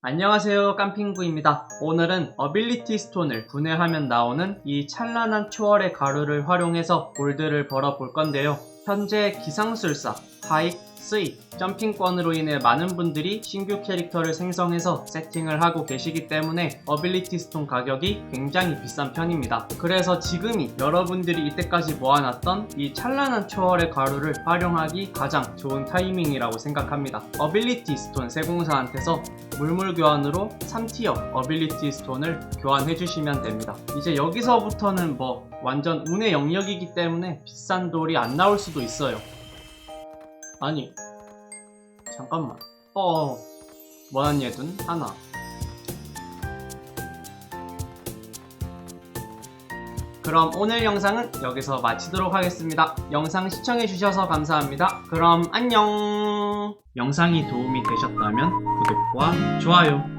안녕하세요 깜핑구입니다. 오늘은 어빌리티 스톤을 분해하면 나오는 이 찬란한 초월의 가루를 활용해서 골드를 벌어볼 건데요. 현재 기상술사, 하익, 스이, 점핑권으로 인해 많은 분들이 신규 캐릭터를 생성해서 세팅을 하고 계시기 때문에 어빌리티 스톤 가격이 굉장히 비싼 편입니다. 그래서 지금이 여러분들이 이때까지 모아놨던 이 찬란한 초월의 가루를 활용하기 가장 좋은 타이밍이라고 생각합니다. 어빌리티 스톤 세공사한테서 물물 교환으로 3티어 어빌리티 스톤을 교환해 주시면 됩니다. 이제 여기서부터는 뭐 완전 운의 영역이기 때문에 비싼 돌이 안 나올 수도 있어요. 아니 잠깐만 어 원한 예둔 하나 그럼 오늘 영상은 여기서 마치도록 하겠습니다. 영상 시청해주셔서 감사합니다. 그럼 안녕! 영상이 도움이 되셨다면 구독과 좋아요